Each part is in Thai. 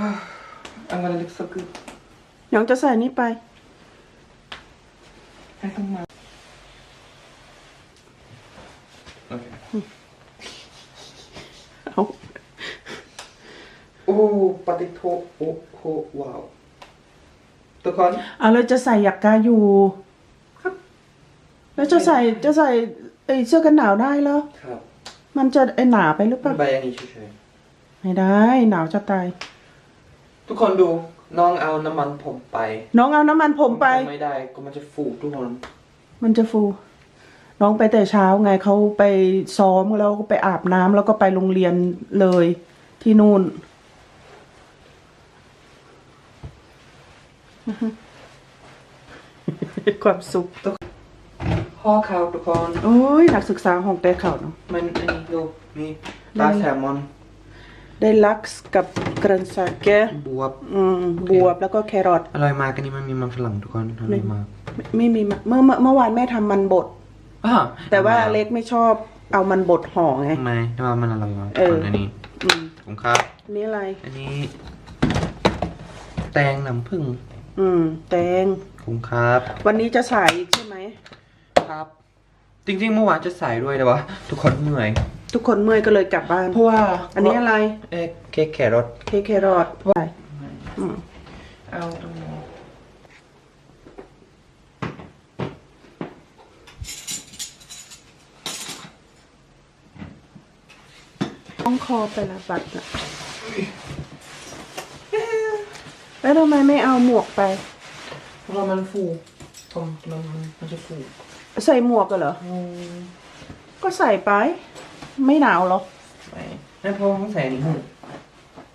I'm gonna look so good หยองจะใส่นี่ไป ให้ต้องมาโอเคเอา โอ้ปฏิโทโอ้โหว้าว ทุกคน เอาแล้วจะใส่อยากกาอยู่ ครับ แล้วจะใส่จะใส่ไอเสื้อกันหนาวได้แล้วครับมันจะไอหนาไปหรือเปล่า ใบอันนี้เฉยไม่ได้ หนาวจะตาย ๆ ทุกคนดูน้องเอาน้ำมันผมไปน้องเอาน้ำมันผมไปไม่ได้ก็มันจะฟูทุกคน มันจะฟู น้องไปแต่เช้าไงเขาไปซ้อมแล้วก็ไปอาบน้ำแล้วก็ไปโรงเรียนเลยที่นู่น ความสุขห่อข้าวทุกคน โอ้ยนักศึกษาห้องแต่เขาเนาะ มันอันนี้ดูนี่ปลาแซลมอน ได้ลักซ์กับกรันซาเกะบวบอืมบวบแล้วก็แครอทอร่อยมากอันนี้มันมีมันฝรั่งทุกคนอร่อยมากไม่ไม่มีมะเมื่อเมื่อเมื่อวานแม่ทำมันบดอ่าแต่ว่าเล็กไม่ชอบเอามันบดห่อไงไม่แต่ว่ามันอร่อยมากทุเอกคอนอันนี้อืมผมครับอันนี้อะไร อันนี้ แตงน้ำผึ้งอืม แตงผมครับ วันนี้จะสายอีกใช่ไหมครับ จริงๆเมื่อวานจะใส่ด้วยแต่ว่า ทุกคนเหนื่อย ทุกคนเมื่อยก็เลยกลับบ้าน เพราะว่าอันนี้อะไร เอ๊ะเค้กแครอทเค้กแครอทไปอืมเอาตรงนี้ต้องคอไปละบัตรอะแล้วทำไมไม่เอาหมวกไป เพราะว่ามันฟูผมมันมันมันจะฟู ใส่หมวกกันเหรอ ก็ใส่ไป ไม่หนาวหรอ ไม่ไม่เพราะว่าต้องใส่อันนี้หู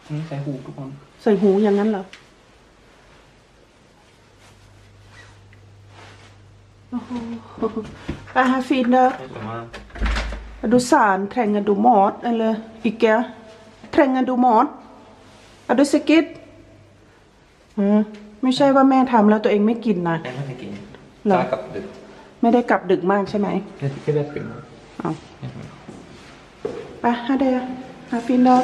อันนี้ใส่หูทุกคนใส่หูอย่างนั้นเหรอโอ้โหไปหาฟินเด้อไม่สวยมาก Du saan tränger du mat eller icke? Tränger du mat? Är du säkert? อืมไม่ใช่ว่าแม่ทำแล้วตัวเองไม่กินนะ แม่ไม่เคยกินเหรอ จ้ากับดึกไม่ได้กลับดึกมากใช่ไหมแค่แค่แบบเป็นเอาไปหาเดียหาฟินด้อ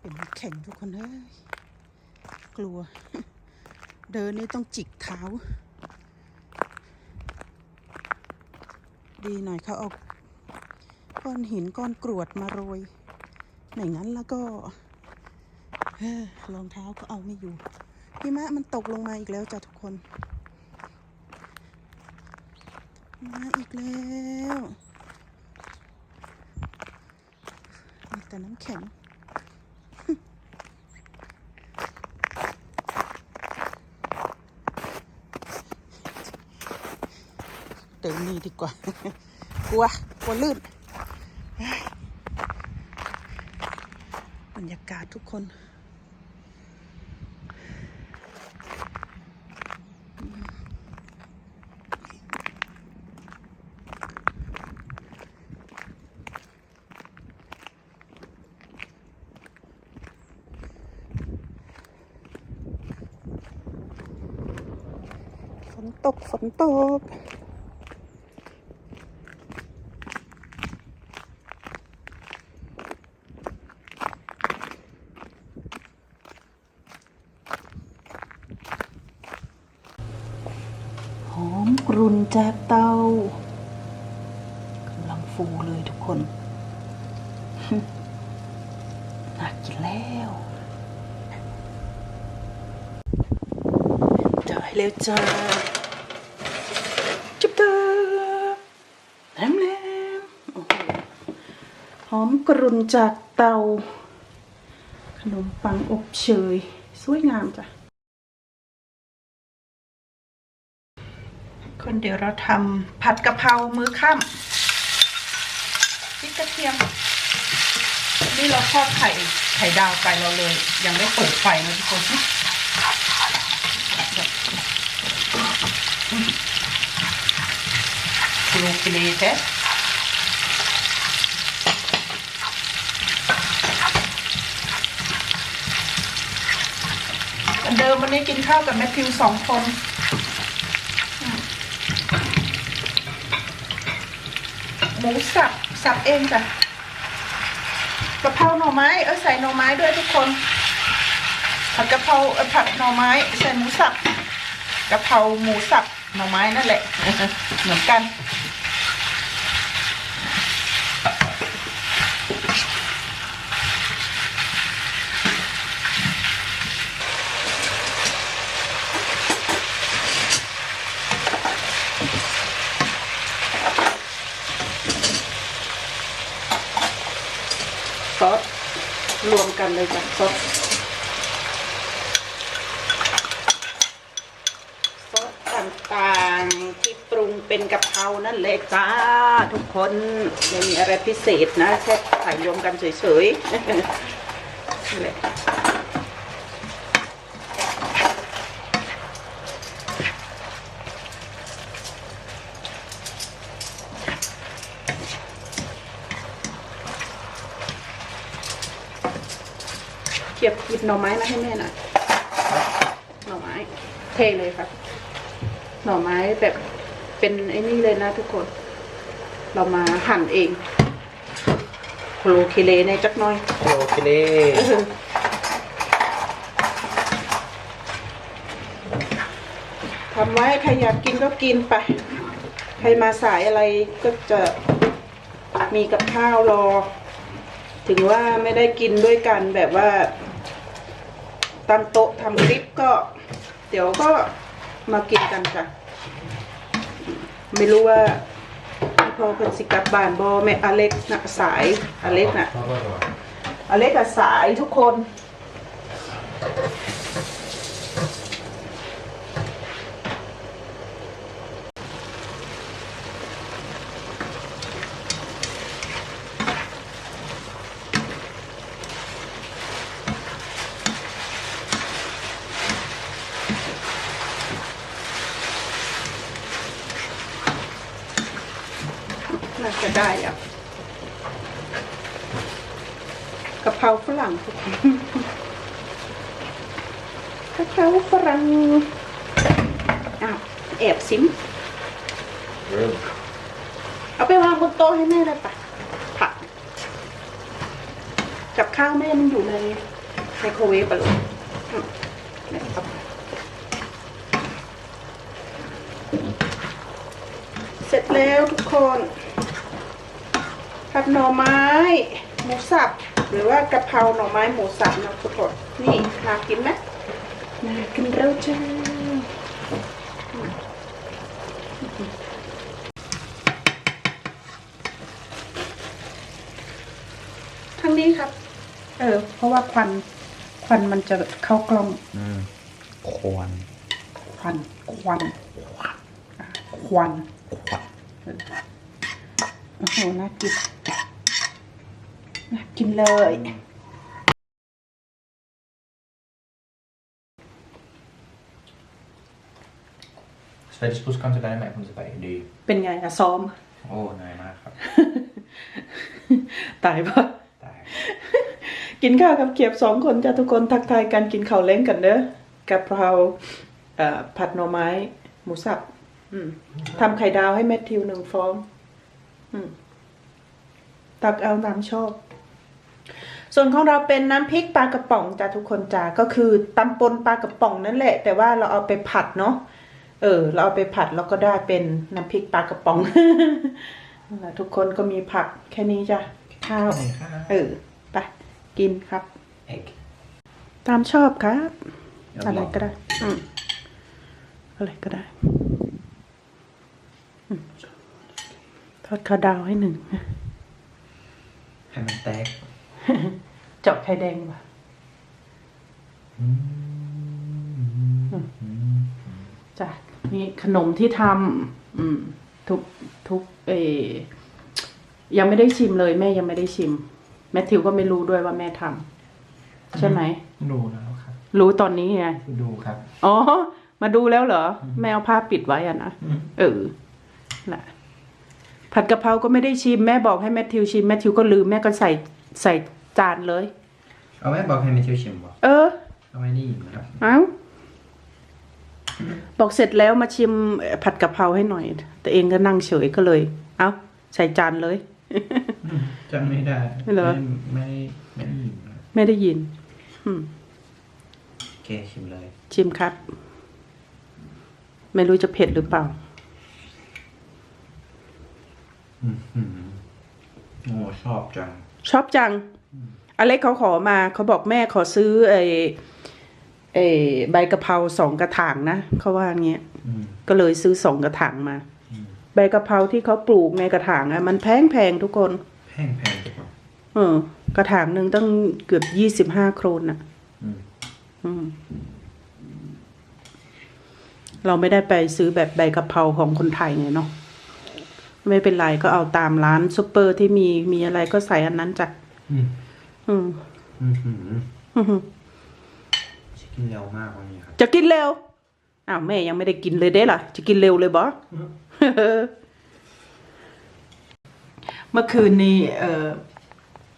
เป็นแข่งทุกคนเอ้ยกลัว เดินนี่ต้องจิกเท้า ดีหน่อยเขาเอาก้อนหินก้อนกรวดมาโรยไม่งั้นแล้วก็เฮ้อรองเท้าก็เอาไม่อยู่หิมะมันตกลงมาอีกแล้วจ้ะทุกคน มาอีกแล้วมีแต่น้ำแข็งเดินนี่ดีกว่า กลัว กลัวลื่น บรรยากาศทุกคน ฝนตก ฝนตก หอมกรุ่นจากเตากำลังฟูเลยทุกคน น่ากินแล้วจ่ายเร็วจ้า อมกรุ่นจากเตา ขนมปังอบเชย สวยงามจ้ะคนเดี๋ยวเราทำผัดกะเพรามื้อค่ำพริกกระเทียม นี่เราทอดไข่ไข่ดาวไปเราเลย ยังไม่เปิดไฟนะทุกคนคลูกิเลเทสเหมือน เดิมวันนี้กินข้าวกับแมทธิวสองคนหมูสับสับเองจ้ะกะเพราหน่อไม้เออใส่หน่อไม้ด้วยทุกคน ผัดกะเพราผัดหน่อไม้ ใส่หมูสับกะเพราหมูสับหน่อไม้นั่นแหละเหมือนกัน กันเลยจ้ะซอสซอสต่างๆที่ปรุงเป็นกะเพรานั่นแหละจ้า ทุกคนไม่มีอะไรพิเศษนะแค่ใส่รวมกันเฉยๆนั่นแหละ เกียบหยิบหน่อไม้มาให้แม่หน่อยหน่อไม้ เทเลยครับ หน่อไม้แบบเป็นไอ้นี่เลยนะทุกคน เรามาหั่นเองโคโลเคเลในจักหน้อยโอเคเลยทำไว้ใครอยากกินก็กินไป ใครมาสายอะไรก็จะมีกับข้าวรอ ถึงว่าไม่ได้กินด้วยกันแบบว่า ตั้งโต๊ะทำคลิปก็ เดี๋ยวก็มากินกันค่ะ ไม่รู้ว่าพอเพิ่นสิกลับบ้านบอแม่อเล็กนะสายอเล็กน่ะอเล็กกับสายทุกคนาจะได้แล้วกะเพราฝรั่งทุกคนกะ เพราฝรั่งอ้าวแอบซิม เอาไปวางบนโต๊ะให้แม่เลยปะผัก กับข้าวแม่มันอยู่ในไมโครเวฟไปเลยอืมเนี่ยเอาไปเสร็จแล้วทุกคนผัดหน่อไม้ หมูสับ หรือว่ากะเพราหน่อไม้หมูสับนะทุกคนนี่น่ากินไหม น่ากินแล้วจ้าทางนี้ครับ เออ เพราะว่าควัน ควันมันจะเข้ากล้องควันควันควันอะควันเออโอ้โหน่ากินน่ากินเลย Sverigesbusskan till dig med från Sverige. Det är ju... เป็นไงอะซ้อม Åh, nej, nej. fuck. ตายปะ Nej. กินข้าวกับเขียบสองคนจ้ะทุกคนทักทายกันกินข้าวเล้งกันเด้อกะเพราเอ่อผัดหน่อไม้ หมูสับอืมทำไข่ดาวให้แมทธิวหนึ่งฟอง อืมตักเอาน้ำชอบ ส่วนของเราเป็นน้ำพริกปลากระป๋องจ้ะทุกคนจ้าก็คือตำปนปลากระป๋องนั่นแหละ แต่ว่าเราเอาไปผัดเนาะ เออ เราเอาไปผัดแล้วก็ได้เป็นน้ำพริกปลากระป๋องนั่นแหละทุกคนก็มีผักแค่นี้จ้ะ ข้าว เออ ไป กินครับ Ägg. ตามชอบครับ Jag อะไร vill ก็ ha ได้ อืมอะไรก็ได้อืมทอดข้าวดาวให้หนึ่ง hem en tag. เจาะไข่แดงว่ะจ้ะ นี่ขนมที่ทำอืม ทุกทุกเออยังไม่ได้ชิมเลย แม่ยังไม่ได้ชิม แมทธิวก็ไม่รู้ด้วยว่าแม่ทำใช่ไหมดูแล้วครับรู้ตอนนี้ไงดูครับอ๋อมาดูแล้วเหรอ แมวผ้าปิดไว้อะนะเออน่ะผัดกะเพราก็ไม่ได้ชิมแม่บอกให้แมทธิวชิมแมทธิวก็ลืมแม่ก็ใส่ใส่จานเลย เอาแม่บอกให้ไม่เที่ยวชิมบอกเออ เอาไว้นี่นะครับเอ้า บอกเสร็จแล้วมาชิมเอ่อผัดกะเพราให้หน่อย แต่เองก็นั่งเฉยก็เลย เอ้า ใส่จานเลย จำไม่ได้เหรอ ไม่ไม่ไม่ได้ยินไม่ได้ยินอืมโอเคชิมเลย ชิมครับ ไม่รู้จะเผ็ดหรือเปล่าอืมอืมโอ้ชอบจัง ชอบจัง อเล็กเขาขอมา เขาบอกแม่ขอซื้อไอ้ ไอ้ใบกะเพราสองกระถางนะเขาว่าอย่างเงี้ยอืมก็เลยซื้อสองกระถางมาอืมใบกะเพราที่เขาปลูกในกระถางอะมันแพงแพงๆทุกคนแพงแพงจังวะเออ กระถางหนึ่งตั้งเกือบยี่สิบห้าโครนอะอืมอืมเราไม่ได้ไปซื้อแบบใบกะเพราของคนไทยไงเนาะไม่เป็นไรก็เอาตามร้านซุปเปอร์ที่มีมีอะไรก็ใส่อันนั้นจ้ะอืมอืมอืมอืมอืมชิค กินเร็วมากวันนี้ครับ จะกินเร็ว อ้าวแม่ยังไม่ได้กินเลยเด้ล่ะ จะกินเร็วเลยบอเมื่อคืนนี้ เออ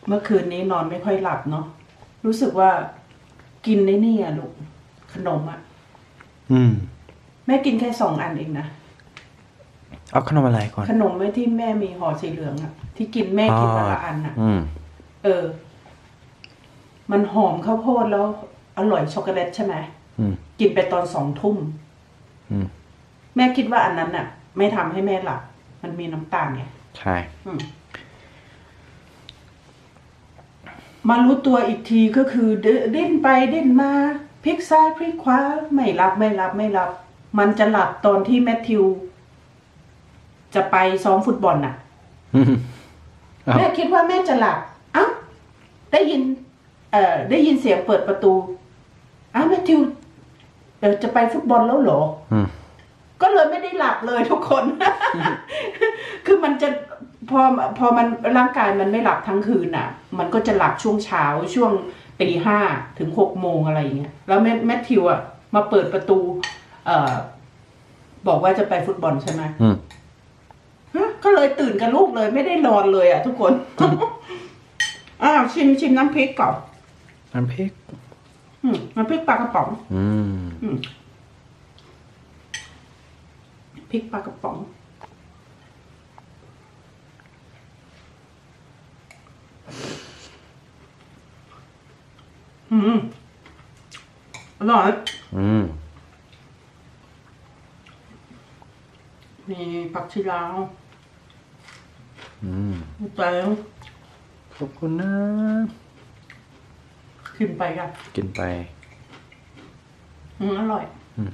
เมื่อคืนนี้นอนไม่ค่อยหลับเนาะ รู้สึกว่ากินในนี่อะลูกขนมอะอืม แม่กินแค่สองอันเองนะ เอาขนมอะไรก่อน ขนมไว้ที่แม่มีห่อสีเหลืองอะที่กินแม่กินวันละอันอะอืม เออ มันหอมข้าวโพดแล้ว อร่อยช็อกโกแลตใช่ไหมอืมกินไปตอนสองทุ่มอืมแม่คิดว่าอันนั้นน่ะ ไม่ทำให้แม่หลับมันมีน้ำตาลไงใช่อืมมารู้ตัวอีกทีก็คือเดดิ้นไปดิ้นมาพลิกซ้ายพลิกขวาไม่รับไม่รับไม่รับ มันจะหลับตอนที่แมทธิว จะไปซ้อมฟุตบอลน่ะอืมอ้าวแม่คิดว่าแม่จะหลับเอ้าได้ยิน เอ่อ ได้ยินเสียงเปิดประตู อ้าวแมทธิวเออจะไปฟุตบอลแล้วเหรออืมก็เลยไม่ได้หลับเลยทุกคน คือมันจะพอพอมันร่างกายมันไม่หลับทั้งคืนน่ะ มันก็จะหลับช่วงเช้าช่วงตีห้าถึงหกโมงอะไรอย่างเงี้ยแล้วแมแมทธิวอะมาเปิดประตู เอ่อ บอกว่าจะไปฟุตบอลใช่ไหมอืมฮะก็เลยตื่นกับลูกเลยไม่ได้นอนเลยอะทุกคน อ้าวชิมชิมน้ำพริกก่อนน้ำพริก อืมน้ำพริกปลากระป๋อง อืมอืมพริกปลากระป๋อง อืมอร่อยอืมมีผักชีลาวอืมแตง ขอบคุณนะ ชิมไปกันกินไป อืมอร่อย อืม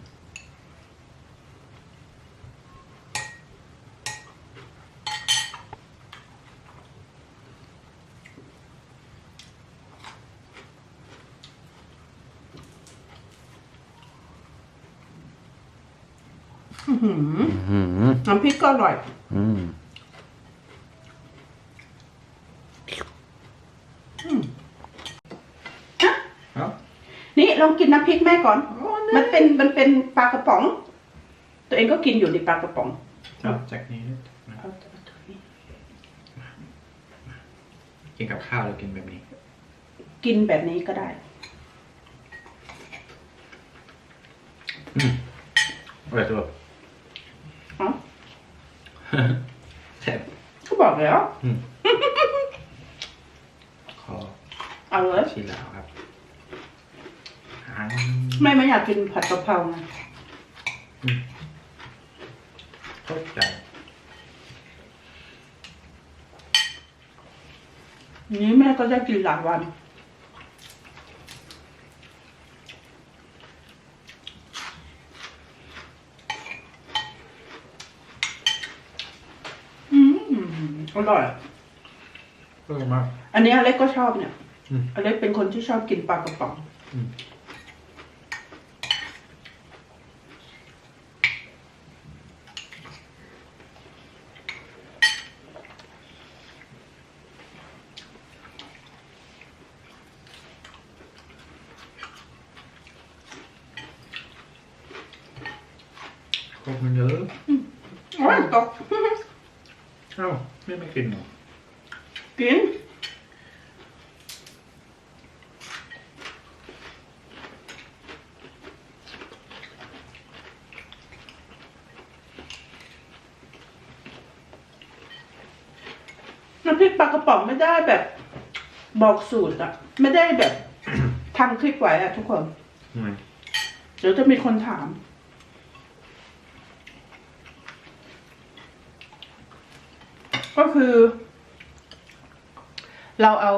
อื้อหืออืมน้ำพริกก็อร่อย อืม ลองกินน้ำพริกแม่ก่อน มันเป็นมันเป็นปลากระป๋อง ตัวเองก็กินอยู่ในปลากระป๋อง Ja, tack ni. กินกับข้าวหรือกินแบบนี้ กินแบบนี้ก็ได้อร่อยตัวเอ้าแซ่บก็บอกแล้วขอเอาเลย ชีลาวครับ อันแม่ไม่อยากกินผัดกะเพราไงเข้าใจนี้แม่ก็ได้กินหลายวัน อืมอร่อยอร่อยมาก อันนี้อเล็กก็ชอบเนี่ยอืมอเล็กเป็นคนที่ชอบกินปลากระป๋อง อืม ขอบคุณเยอะ อร่อยตก เอ้าไม่ไม่กินเหรอกิน น้ำพริกปลากระป๋องไม่ได้แบบ บอกสูตรอะไม่ได้แบบ ทำคลิปไว้อะทุกคน Nej. เดี๋ยวจะมีคนถาม คือ เราเอา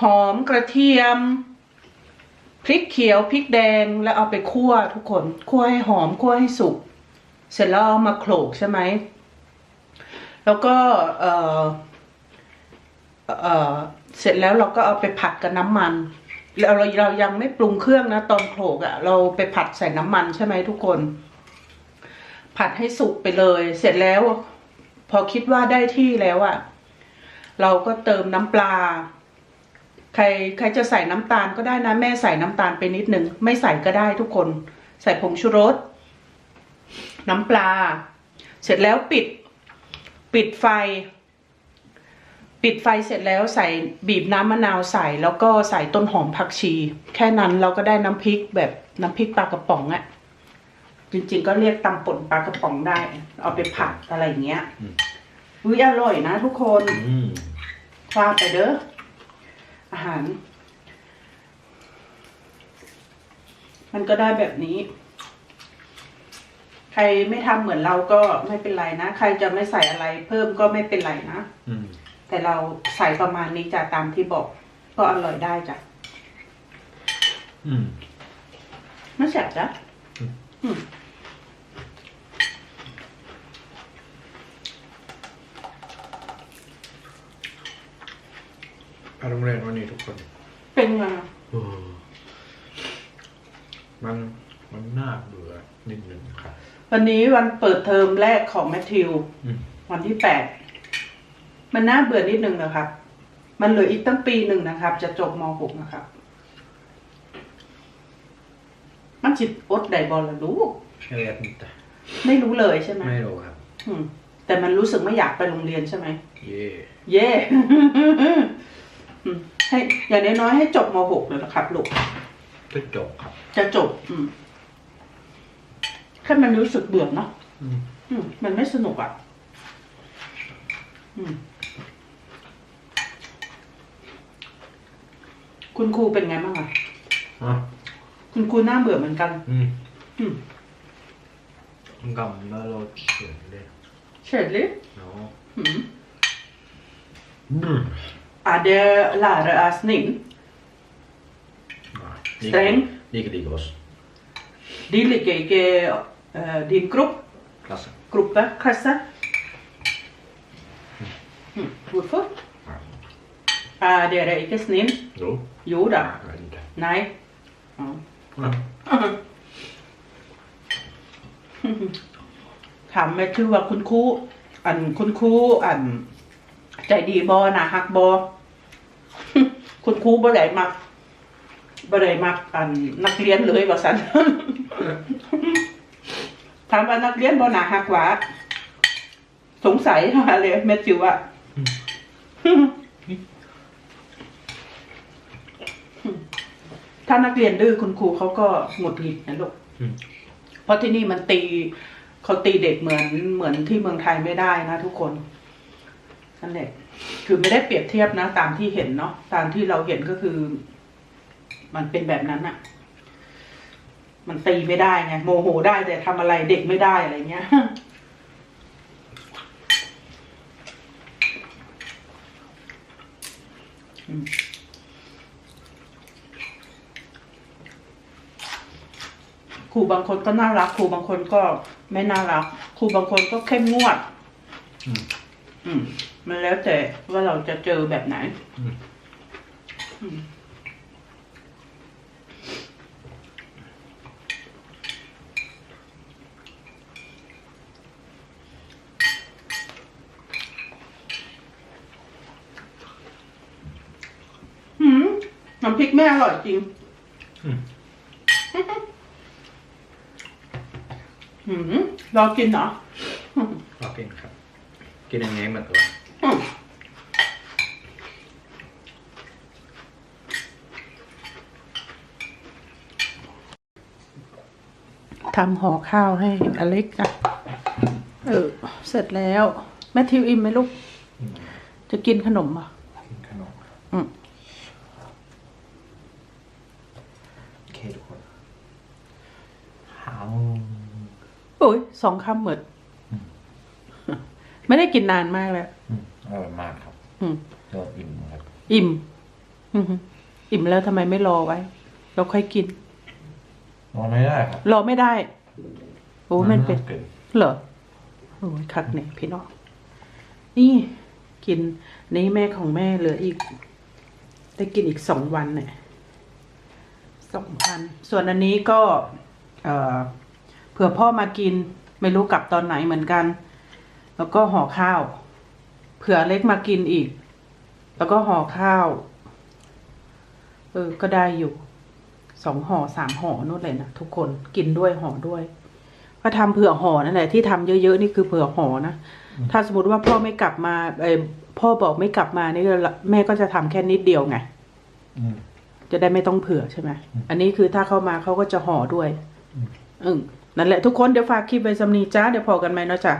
หอมกระเทียม พริกเขียวพริกแดงแล้วเอาไปคั่วทุกคนคั่วให้หอมคั่วให้สุก เสร็จแล้วเอามาโขลกใช่ไหม แล้วก็เออเออเสร็จแล้วเราก็เอาไปผัดกับน้ำมันเราเราเรายังไม่ปรุงเครื่องนะ ตอนโขลกอะ่ะ เราไปผัดใส่น้ำมันใช่ไหมทุกคน ผัดให้สุกไปเลย เสร็จแล้ว พอคิดว่าได้ที่แล้วอะ่ะเราก็เติมน้ำปลา ใครใครจะใส่น้ำตาลก็ได้นะ แม่ใส่น้ำตาลไปนิดหนึ่งไม่ใส่ก็ได้ทุกคน ใส่ผงชูรส น้ำปลา เสร็จแล้วปิด ปิดไฟ ปิดไฟเสร็จแล้วใส่บีบน้ำมะนาวใส่แล้วก็ใส่ต้นหอมผักชี แค่นั้นเราก็ได้น้ำพริกแบบน้ำพริกปลากระป๋องอะ จริงๆก็เรียกตำป่นปลากระป๋องได้ เอาไปผัดอะไรอย่างเงี้ยอืม อุ้ยอร่อยนะทุกคน Mm. ฟาดไปเด้ออาหาร มันก็ได้แบบนี้ ใครไม่ทำเหมือนเราก็ไม่เป็นไรนะ ใครจะไม่ใส่อะไรเพิ่มก็ไม่เป็นไรนะ Mm. แต่เราใส่ประมาณนี้จ้ะตามที่บอก ก็อร่อยได้จ้ะ Mm. ไม่แสบจ้ะอืมอืม ไปโรงเรียนวันนี้ทุกคน เป็นไงมันมันน่าเบื่อนิดนึงครับ วันนี้วันเปิดเทอมแรกของแมทธิว อืม วันที่แปด มันน่าเบื่อนิดนึงนะครับ มันเหลืออีกตั้งปีหนึ่งนะครับ จะจบม .6 นะครับ มันจิตอดไดบอลละลูก Jag vet inte ไม่รู้เลยใช่ไหมไม่รู้ครับอืมแต่มันรู้สึกไม่อยากไปโรงเรียนใช่ไหม เย่เย่ อืมให้อย่างน้อยๆให้จบม .6 เลยนะครับลูก ก็จบครับ จะจบ อืมแค่มันรู้สึกเบื่อเนาะอืมอืม มันไม่สนุกอะ อืม คุณครูเป็นไงบ้างอะอะ คุณครูน่าเบื่อเหมือนกัน อืมอืม gamla och kände เฉยเลย ja อืม mm. Är det lärare snill? Nej, Sträng? Like like oss De liker ikke eh, din grupp, klassen gruppe, klasse. Mm. Hvorfor? Nej. Er dere ikke snill? Jo Jo da. Nej, jag vet inte Nei. Ja. ja. ถามแม่ชื่อว่าคุณครูอันคุณครูอัน ใจดีบอนะฮักบอคุณครูบ่ได้มักบ่ได้มักอันนักเรียนเลยว่าสันถามว่านักเรียนบ่น่าฮักหวะสงสัยมาเลยแม่จิวว่า ถ้านักเรียนดื้อคุณครูเขาก็หงุดหงิดนะลูกอืม เพราะที่นี่มันตีเขาตีเด็กเหมือนเหมือนที่เมืองไทยไม่ได้นะทุกคนนั่นแหละคือไม่ได้เปรียบเทียบนะ ตามที่เห็นเนาะตามที่เราเห็นก็คือ มันเป็นแบบนั้นอะมันตีไม่ได้ไงโมโหได้แต่ทำอะไรเด็กไม่ได้อะไรเงี้ย อืม รูบางคนก็น่ารักครูบางคนก็ไม่น่ารักครูบางคนก็เข้มงวด อืม อืม มันแล้วแต่ว่าเราจะเจอแบบไหน อืม อืมหืมน้ำพริกแม่อร่อยจริง อืม หืมรอกินเหรอรอกินครับ กินยังไงหมดตัวอืมทำห่อข้าวให้อเล็กนะเออ เสร็จแล้ว แมทธิวอิ่มไหมลูกอืมจะกินขนมเหรอะ กินขนม อืม โอเคทุกคนหาว โอ้ยสองคำเหมือนไม่ได้กินนานมากแล้วอืมอร่อยมากครับ อืมยอดอิ่มครับ อิ่ม อือหืออิ่มแล้วทำไมไม่รอไว้ เราค่อยกินนอนไม่ได้ครับ รอไม่ได้ โอ้มันเป็นเกินเหรอโอ้ยคักเนี่ยพี่น้องนี่กินนี่แม่ของแม่เหลืออีก ได้กินอีกสองวันเนี่ยสองพัน ส่วนอันนี้ก็ เอ่อ เผื่อพ่อมากิน ไม่รู้กลับตอนไหนเหมือนกัน แล้วก็ห่อข้าว เผื่อเล็กมากินอีก แล้วก็ห่อข้าว เออ ก็ได้อยู่สองห่อสามห่อนู่นเลยนะทุกคนกินด้วยห่อด้วย ก็ทำเผื่อห่อนั่นแหละที่ทำเยอะๆนี่คือเผื่อห่อนะถ้าสมมติว่าพ่อไม่กลับมาเออพ่อบอกไม่กลับมานี่ก็แม่ก็จะทำแค่นิดเดียวไงอืมจะได้ไม่ต้องเผื่อใช่ไหมอืมอันนี้คือถ้าเข้ามาเขาก็จะห่อด้วย อืมอืม นั่นแหละทุกคนเดี๋ยวฝากคลิปไว้สำนีจ้าเดี๋ยวพอกันไหมเนาะจ้ะ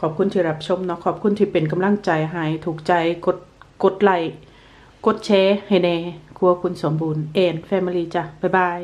ขอบคุณที่รับชมเนาะขอบคุณที่เป็นกำลังใจให้ถูกใจกดกดไลค์กดแชร์ให้แน่ครัวคุณสมบูรณ์เอ็นแฟมิลี่จ้ะบ๊ายบาย